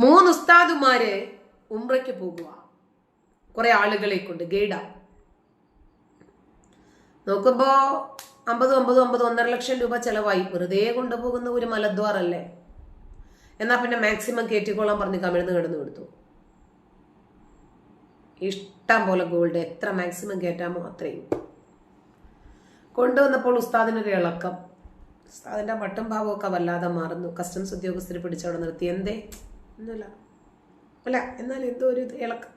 മൂന്ന് ഉസ്താദുമാര് ഉംറയ്ക്ക് പോകുക. കുറെ ആളുകളെ കൊണ്ട് ഗൈഡാ. നോക്കുമ്പോ അമ്പത് ഒമ്പത് ഒമ്പത് ഒന്നര ലക്ഷം രൂപ ചെലവായി. വെറുതെ കൊണ്ടുപോകുന്ന ഒരു മലദ്വാറല്ലേ? എന്നാ പിന്നെ മാക്സിമം കയറ്റിക്കോളാൻ പറഞ്ഞ് കമിഴ്ന്ന് കിടന്നു കൊടുത്തു. ഇഷ്ടം പോലെ ഗോൾഡ് എത്ര മാക്സിമം കയറ്റാമോ അത്രയും. കൊണ്ടുവന്നപ്പോൾ ഉസ്താദിനൊരു ഇളക്കം. ഉസ്താദിന്റെ മട്ടും ഭാവമൊക്കെ വല്ലാതെ മാറുന്നു. കസ്റ്റംസ് ഉദ്യോഗസ്ഥർ പിടിച്ചവിടെ നിർത്തി. എന്തേ? ഒന്നുമില്ല. അല്ല എന്നാൽ എന്തോ ഒരു ഇളക്കം.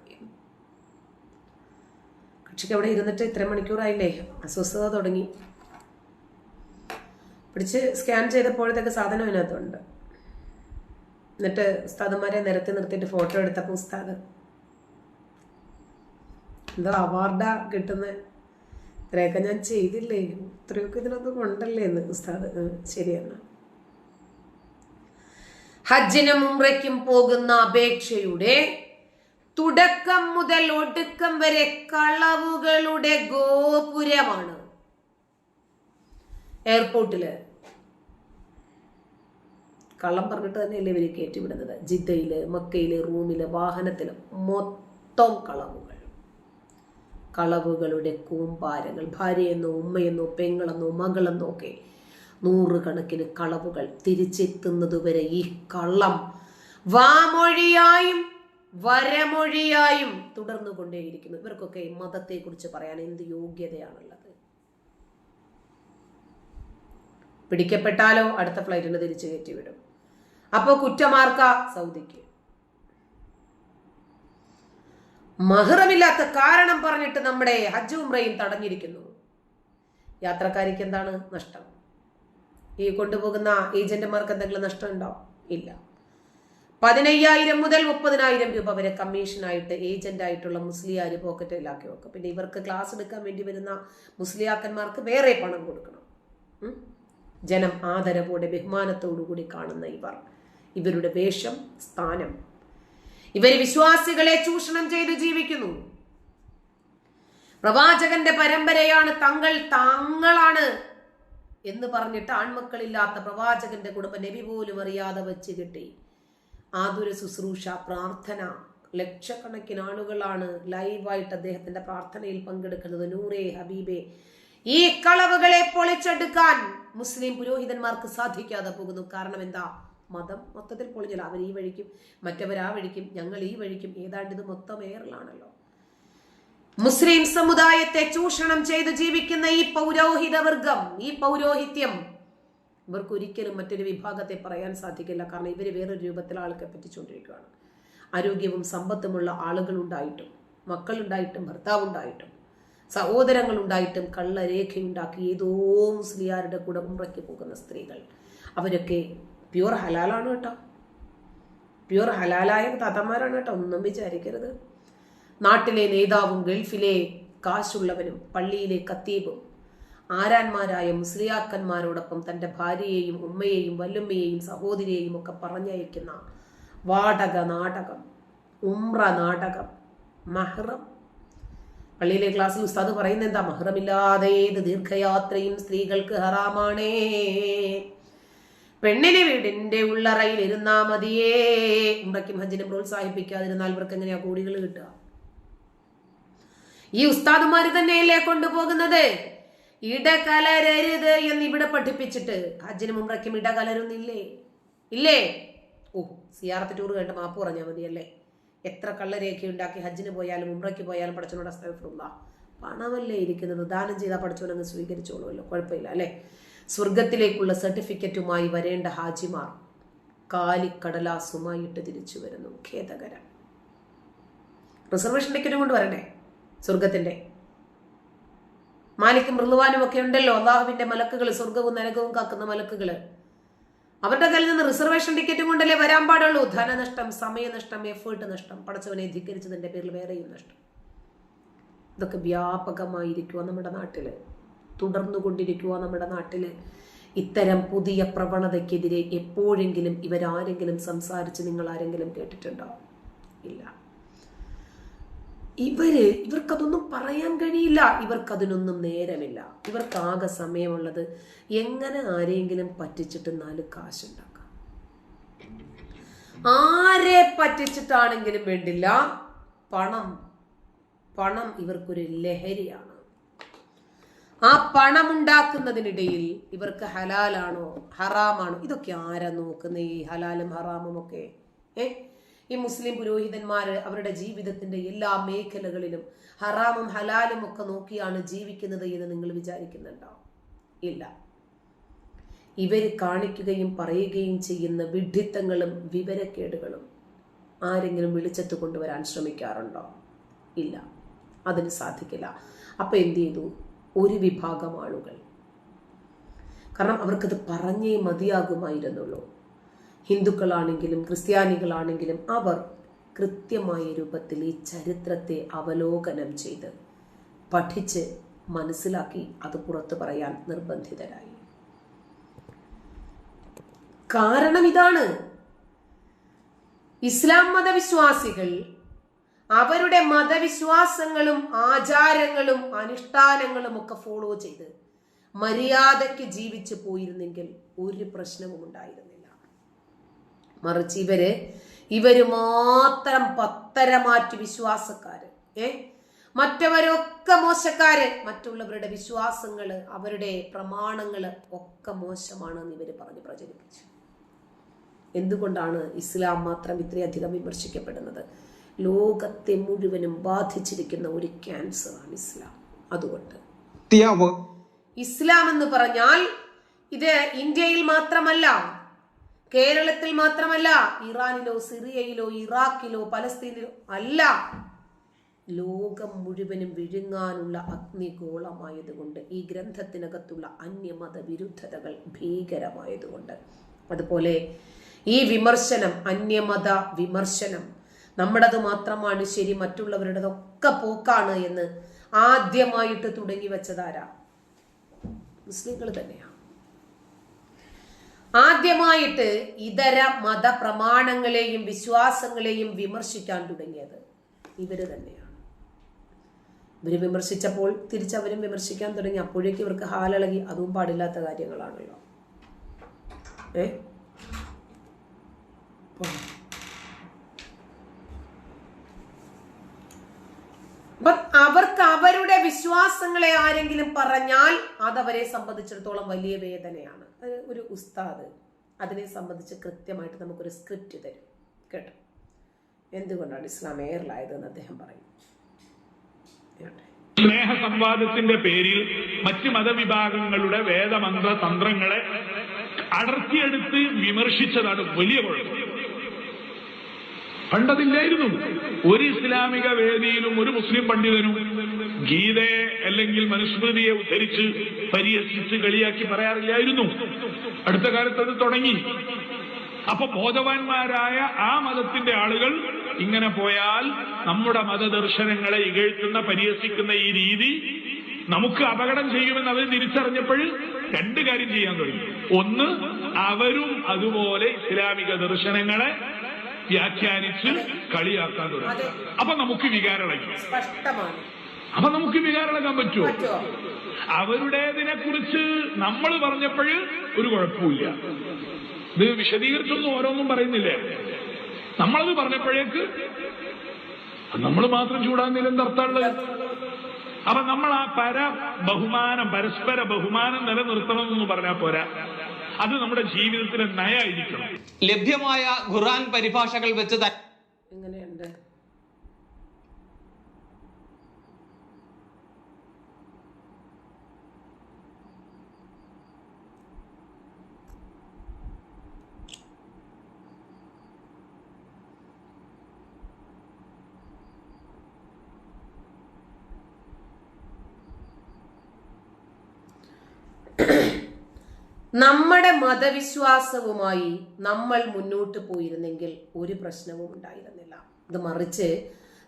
കക്ഷിക്ക് അവിടെ ഇരുന്നിട്ട് ഇത്ര മണിക്കൂറായില്ലേ? അസ്വസ്ഥത തുടങ്ങി. പിടിച്ച് സ്കാൻ ചെയ്തപ്പോഴത്തേക്ക് സാധനം അതിനകത്തുണ്ട്. എന്നിട്ട് ഉസ്താദന്മാരെ നിരത്തി നിർത്തിയിട്ട് ഫോട്ടോ എടുത്തപ്പോൾ ഉസ്താദ് എന്തോ അവാർഡാ കിട്ടുന്ന. ഇത്രയൊക്കെ ഞാൻ ചെയ്തില്ലേ? ഇത്രയൊക്കെ ഇതിനൊക്കെ കൊണ്ടല്ലേ എന്ന് ഉസ്താദ് ശരിയെന്നാ. ഹജ്ജിനും ഉംറയ്ക്കും പോകുന്ന അപേക്ഷയുടെ തുടക്കം മുതൽ ഒടുക്കം വരെ കളവുകളുടെ ഗോപുരമാണ്. എയർപോർട്ടിൽ കള്ളം പറഞ്ഞിട്ട് തന്നെയല്ലേ ഇവർ കയറ്റിവിടുന്നത്? ജിദ്ദയിൽ മക്കയിൽ റൂമിൽ വാഹനത്തിൽ മൊത്തം കളവുകൾ. കളവുകളുടെ കൂമ്പാരങ്ങൾ. ഭാര്യയെന്നോ ഉമ്മയെന്നോ പെങ്ങളെന്നോ മകളെന്നോ ഒക്കെ നൂറുകണക്കിന് കളവുകൾ തിരിച്ചെത്തുന്നതുവരെ ഈ കള്ളം വാമൊഴിയായും വരമൊഴിയായും തുടർന്നു കൊണ്ടേയിരിക്കുന്നു ഇവർക്കൊക്കെ മതത്തെക്കുറിച്ച് പറയാൻ എന്ത് യോഗ്യതയാണുള്ളത്? പിടിക്കപ്പെട്ടാലോ അടുത്ത ഫ്ലൈറ്റിന് തിരിച്ചു കയറ്റിവിടും. അപ്പോൾ കുറ്റമാർക്ക സൗദിക്ക്? മഹ്റമില്ലാത്ത കാരണം പറഞ്ഞിട്ട് നമ്മുടെ ഹജ്ജ് ഉംറയും തടഞ്ഞിരിക്കുന്നു. യാത്രക്കാരിക്ക് എന്താണ് നഷ്ടം? ഈ കൊണ്ടുപോകുന്ന ഏജന്റുമാർക്ക് എന്തെങ്കിലും നഷ്ടമുണ്ടോ? ഇല്ല. പതിനയ്യായിരം മുതൽ മുപ്പതിനായിരം രൂപ വരെ കമ്മീഷനായിട്ട് ഏജന്റ് ആയിട്ടുള്ള മുസ്ലിയാർ പോക്കറ്റിലാക്കി വെക്കും. പിന്നെ ഇവർക്ക് ക്ലാസ് എടുക്കാൻ വേണ്ടി വരുന്ന മുസ്ലിയാക്കന്മാർക്ക് വേറെ പണം കൊടുക്കണം. ജനം ആദരവോടെ ബഹുമാനത്തോടു കൂടി കാണുന്ന ഇവർ. ഇവരുടെ വേഷം സ്ഥാനം. ഇവർ വിശ്വാസികളെ ചൂഷണം ചെയ്ത് ജീവിക്കുന്നു. പ്രവാചകന്റെ പരമ്പരയാണ് തങ്ങൾ താങ്കളാണ്. എന്ന് പറഞ്ഞിട്ട് ആൺമക്കളില്ലാത്ത പ്രവാചകന്റെ കുടുംബം നബി പോലും അറിയാതെ വെച്ച് കിട്ടി. ആതുര ശുശ്രൂഷ പ്രാർത്ഥന ലക്ഷക്കണക്കിന് ആളുകളാണ് ലൈവായിട്ട് അദ്ദേഹത്തിന്റെ പ്രാർത്ഥനയിൽ പങ്കെടുക്കുന്നത്. നൂറേ ഹബീബെ ഈ കളവുകളെ പൊളിച്ചെടുക്കാൻ മുസ്ലിം പുരോഹിതന്മാർക്ക് സാധിക്കാതെ പോകുന്നു. കാരണം എന്താ? മതം മൊത്തത്തിൽ പൊളിഞ്ഞല്ല അവർ ഈ വഴിക്കും മറ്റവർ ആ വഴിക്കും ഞങ്ങൾ ഈ വഴിക്കും. ഏതാണ്ട് ഇത് മൊത്തം ഏറിലാണല്ലോ മുസ്ലിം സമുദായത്തെ ചൂഷണം ചെയ്ത് ജീവിക്കുന്ന ഈ പൗരോഹിത വർഗം ഈ പൗരോഹിത്യം ഇവർക്ക് ഒരിക്കലും മറ്റൊരു വിഭാഗത്തെ പറയാൻ സാധിക്കില്ല. കാരണം ഇവർ വേറൊരു രൂപത്തിൽ ആൾക്കെ പറ്റിച്ചുകൊണ്ടിരിക്കുകയാണ് ആരോഗ്യവും സമ്പത്തുമുള്ള ആളുകളുണ്ടായിട്ടും മക്കളുണ്ടായിട്ടും ഭർത്താവുണ്ടായിട്ടും സഹോദരങ്ങളുണ്ടായിട്ടും കള്ളരേഖയുണ്ടാക്കി ഏതോ മുസ്ലിയാരുടെ കൂടെ ഉമ്രയ്ക്ക് പോകുന്ന സ്ത്രീകൾ. അവരൊക്കെ പ്യുവർ ഹലാലാണ് കേട്ടോ. പ്യുവർ ഹലാലായ താത്തമാരാണ് കേട്ടോ. ഒന്നും വിചാരിക്കരുത്. നാട്ടിലെ നേതാവും ഗൾഫിലെ കാശുള്ളവനും പള്ളിയിലെ കത്തീബും ആരാന്മാരായ മുസ്ലിയാക്കന്മാരോടൊപ്പം തന്റെ ഭാര്യയെയും ഉമ്മയെയും വല്ലുമ്മയെയും സഹോദരിയെയും ഒക്കെ പറഞ്ഞയക്കുന്ന വാടക നാടകം ഉമ്ര നാടകം മഹ്റം. പള്ളിയിലെ ക്ലാസ്സിൽ ഉസ്താദ് പറയുന്ന എന്താ? മഹ്റമില്ലാതെ ഏത് ദീർഘയാത്രയും സ്ത്രീകൾക്ക് ഹറാമാണേ. പെണ്ണിനെ വീടിന്റെ ഉള്ളറയിൽ ഇരുന്നാ മതിയേ. ഉമ്രയ്ക്കും ഹജ്ജിനെ പ്രോത്സാഹിപ്പിക്കാതിരുന്നാൽ ഇവർക്ക് എങ്ങനെയാ കോടികൾ കിട്ടുക? ഈ ഉസ്താദുമാര് തന്നെയല്ലേ കൊണ്ടുപോകുന്നത്? ഇടകലരരുത് എന്ന് ഇവിടെ പഠിപ്പിച്ചിട്ട് ഹജ്ജിനും മുമ്പ്രയ്ക്കും ഇടകലരുന്നില്ലേ? ഇല്ലേ? ഓ സിയാറത്ത് ടൂർ കണ്ട് മാപ്പ് പറഞ്ഞാൽ മതിയല്ലേ? എത്ര കള്ളരേഖ ഉണ്ടാക്കി ഹജ്ജിന് പോയാലും ഉമ്രയ്ക്ക് പോയാലും പഠിച്ചോനോട് അസ്തഫുള്ള പണമല്ലേ ഇരിക്കുന്നത്? ദാനം ചെയ്താൽ പഠിച്ചോനങ്ങ് സ്വീകരിച്ചോളുമല്ലോ. കുഴപ്പമില്ല അല്ലേ? സ്വർഗത്തിലേക്കുള്ള സർട്ടിഫിക്കറ്റുമായി വരേണ്ട ഹാജിമാർ കാലിക്കടലാസുമായിട്ട് തിരിച്ചു വരുന്നു. ഖേദകരം. റിസർവേഷൻ ടിക്കറ്റും കൊണ്ട് വരണ്ടേ സ്വർഗത്തിന്റെ മാലിക്കും മൃദുവാനും ഒക്കെ ഉണ്ടല്ലോ. അള്ളാഹുവിന്റെ മലക്കുകൾ സ്വർഗവും നരകവും കാക്കുന്ന മലക്കുകൾ അവരുടെ കയ്യിൽ നിന്ന് റിസർവേഷൻ ടിക്കറ്റും കൊണ്ടല്ലേ വരാൻ പാടുള്ളൂ. ധനനഷ്ടം സമയനഷ്ടം എഫേർട്ട് നഷ്ടം. പടച്ചവനെ ധിക്കരിച്ചതിന്റെ പേരിൽ വേറെയും നഷ്ടം. ഇതൊക്കെ വ്യാപകമായിരിക്കുക നമ്മുടെ നാട്ടിൽ. തുടർന്നുകൊണ്ടിരിക്കുക നമ്മുടെ നാട്ടിൽ. ഇത്തരം പുതിയ പ്രവണതയ്ക്കെതിരെ എപ്പോഴെങ്കിലും ഇവരാരെങ്കിലും സംസാരിച്ച് നിങ്ങൾ ആരെങ്കിലും കേട്ടിട്ടുണ്ടോ? ഇല്ല. ഇവർ ഇവർക്കതൊന്നും പറയാൻ കഴിയില്ല. ഇവർക്കതിനൊന്നും നേരമില്ല. ഇവർക്കാകെ സമയമുള്ളത് എങ്ങനെ ആരെങ്കിലും പറ്റിച്ചിട്ട് നാല് കാശുണ്ടാക്കാം? ആരെ പറ്റിച്ചിട്ടാണെങ്കിലും വേണ്ടില്ല. പണം. പണം ഇവർക്കൊരു ലഹരിയാണ്. ആ പണം ഉണ്ടാക്കുന്നതിനിടയിൽ ഇവർക്ക് ഹലാലാണോ ഹറാമാണോ? ഇതൊക്കെ ആരാ നോക്കുന്നത് ഈ ഹലാലും ഹറാമും ഒക്കെ ഏ? ഈ മുസ്ലിം പുരോഹിതന്മാര് അവരുടെ ജീവിതത്തിന്റെ എല്ലാ മേഖലകളിലും ഹറാമും ഹലാലും ഒക്കെ നോക്കിയാണ് ജീവിക്കുന്നത് എന്ന് നിങ്ങൾ വിചാരിക്കുന്നുണ്ടോ? ഇല്ല. ഇവർ കാണിക്കുകയും പറയുകയും ചെയ്യുന്ന വിഡ്ഢിത്തങ്ങളും വിവരക്കേടുകളും ആരെങ്കിലും വിളിച്ചെത്തു കൊണ്ടുവരാൻ ശ്രമിക്കാറുണ്ടോ? ഇല്ല. അതിന് സാധിക്കില്ല. അപ്പൊ എന്ത് ചെയ്തു? ഒരു വിഭാഗം ആളുകൾ. കാരണം അവർക്കത് പറഞ്ഞേ മതിയാകുമായിരുന്നുള്ളൂ. ഹിന്ദുക്കളാണെങ്കിലും ക്രിസ്ത്യാനികളാണെങ്കിലും അവർ കൃത്യമായ രൂപത്തിൽ ഈ ചരിത്രത്തെ അവലോകനം ചെയ്ത് പഠിച്ച് മനസ്സിലാക്കി അത് പുറത്തു പറയാൻ നിർബന്ധിതരായി. കാരണം ഇതാണ്. ഇസ്ലാം മതവിശ്വാസികൾ അവരുടെ മതവിശ്വാസങ്ങളും ആചാരങ്ങളും അനുഷ്ഠാനങ്ങളും ഒക്കെ ഫോളോ ചെയ്ത് മര്യാദയ്ക്ക് ജീവിച്ചു പോയിരുന്നെങ്കിൽ ഒരു പ്രശ്നവും ഉണ്ടായിരുന്നില്ല മറിച്ച് ഇവർ ഇവർ മാത്രം പത്തരമാറ്റ് വിശ്വാസക്കാര്. ഏ? മറ്റവരൊക്കെ മോശക്കാര്. മറ്റുള്ളവരുടെ വിശ്വാസങ്ങൾ അവരുടെ പ്രമാണങ്ങൾ ഒക്കെ മോശമാണെന്ന് ഇവർ പറഞ്ഞ് പ്രചരിപ്പിച്ചു. എന്തുകൊണ്ടാണ് ഇസ്ലാം മാത്രം ഇത്രയധികം വിമർശിക്കപ്പെടുന്നത്? ലോകത്തെ മുഴുവനും ബാധിച്ചിരിക്കുന്ന ഒരു ക്യാൻസറാണ് ഇസ്ലാം. അതുകൊണ്ട്. ഇസ്ലാം എന്ന് പറഞ്ഞാൽ ഇത് ഇന്ത്യയിൽ മാത്രമല്ല കേരളത്തിൽ മാത്രമല്ല ഇറാനിലോ സിറിയയിലോ ഇറാഖിലോ പലസ്തീനിലോ അല്ല ലോകം മുഴുവനും വിഴുങ്ങാനുള്ള അഗ്നിഗോളമായതുകൊണ്ട് ഈ ഗ്രന്ഥത്തിനകത്തുള്ള അന്യമത വിരുദ്ധതകൾ ഭീകരമായതുകൊണ്ട്. അതുപോലെ ഈ വിമർശനം അന്യമത വിമർശനം നമ്മുടേത് മാത്രമാണ് ശരി മറ്റുള്ളവരുടേതൊക്കെ പോക്കാണ് എന്ന് ആദ്യമായിട്ട് തുടങ്ങി വെച്ചതാരാ മുസ്ലിങ്ങൾ തന്നെയാണ് ആദ്യമായിട്ട് ഇതര മത പ്രമാണങ്ങളെയും വിശ്വാസങ്ങളെയും വിമർശിക്കാൻ തുടങ്ങിയത് ഇവർ തന്നെയാണ്. ഇവർ വിമർശിച്ചപ്പോൾ തിരിച്ചവരും വിമർശിക്കാൻ തുടങ്ങി. അപ്പോഴേക്കും ഇവർക്ക് ഹാലിളകി അതും പാടില്ലാത്ത കാര്യങ്ങളാണല്ലോ. ഏ അപ്പൊ അവർക്ക് അവരുടെ വിശ്വാസങ്ങളെ ആരെങ്കിലും പറഞ്ഞാൽ അതവരെ സംബന്ധിച്ചിടത്തോളം വലിയ വേദനയാണ്. ഒരു ഉസ്താദ് അതിനെ സംബന്ധിച്ച് കൃത്യമായിട്ട് നമുക്കൊരു സ്ക്രിപ്റ്റ് തരും. കേട്ടോ? എന്തുകൊണ്ടാണ് ഇസ്ലാം എയറിലായതെന്ന് അദ്ദേഹം പറയും. സ്നേഹ സംവാദത്തിന്റെ പേരിൽ മറ്റ് മതവിഭാഗങ്ങളുടെ വേദമന്ത്ര തന്ത്രങ്ങളെ അടർത്തിയെടുത്ത് വിമർശിച്ചതാണ് വലിയ കുഴപ്പം. പണ്ടതില്ലായിരുന്നു ഒരു ഇസ്ലാമിക വേദിയിലും ഒരു മുസ്ലിം പണ്ഡിതനും ഗീതയെ അല്ലെങ്കിൽ മനുസ്മൃതിയെ ഉദ്ധരിച്ച് പരിഹസിച്ച് കളിയാക്കി പറയാറില്ലായിരുന്നു. അടുത്ത കാലത്ത് അത് തുടങ്ങി. അപ്പൊ ബോധവാന്മാരായ ആ മതത്തിന്റെ ആളുകൾ ഇങ്ങനെ പോയാൽ നമ്മുടെ മതദർശനങ്ങളെ ഇകഴ്ത്തുന്ന പരിഹസിക്കുന്ന ഈ രീതി നമുക്ക് അപകടം ചെയ്യുമെന്ന് അവർ തിരിച്ചറിഞ്ഞപ്പോൾ രണ്ട് കാര്യം ചെയ്യാൻ തുടങ്ങി. ഒന്ന് അവരും അതുപോലെ ഇസ്ലാമിക ദർശനങ്ങളെ വ്യാഖ്യാനിച്ച് കളിയാക്കാൻ തുടങ്ങി. അപ്പൊ നമുക്ക് വികാരളയ്ക്കും അപ്പൊ നമുക്ക് വികാരളക്കാൻ പറ്റുമോ പറ്റുമോ അവരുടേതിനെ കുറിച്ച് നമ്മൾ പറഞ്ഞപ്പോഴ് ഒരു കുഴപ്പമില്ല ഇത് വിശദീകരിച്ചൊന്നും ഓരോന്നും പറയുന്നില്ലേ? നമ്മളത് പറഞ്ഞപ്പോഴേക്ക് നമ്മൾ മാത്രം ചൂടാകുന്നില്ല എന്തർത്ഥമുള്ളത് അപ്പൊ നമ്മൾ ആ പര ബഹുമാനം പരസ്പര ബഹുമാനം നിലനിർത്തണം എന്ന് പറഞ്ഞാൽ പോരാ. അത് നമ്മുടെ ജീവിതത്തിലെ നയായിരിക്കണം. ലഭ്യമായ ഖുർആൻ പരിഭാഷകൾ വെച്ച് തന്നെ എങ്ങനെയുണ്ട്? നമ്മുടെ മതവിശ്വാസവുമായി നമ്മൾ മുന്നോട്ട് പോയിരുന്നെങ്കിൽ ഒരു പ്രശ്നവും ഉണ്ടായിരുന്നില്ല. ഇത് മറിച്ച്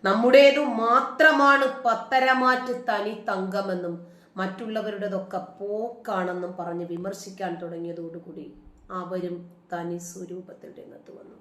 നമ്മുടേതു മാത്രമാണ് പത്തരമാറ്റ് തനി തങ്കമെന്നും മറ്റുള്ളവരുടേതൊക്കെ പോക്കാണെന്നും പറഞ്ഞ് വിമർശിക്കാൻ തുടങ്ങിയതോടുകൂടി അവരും തനി സ്വരൂപത്തിൽ രംഗത്ത് വന്നു.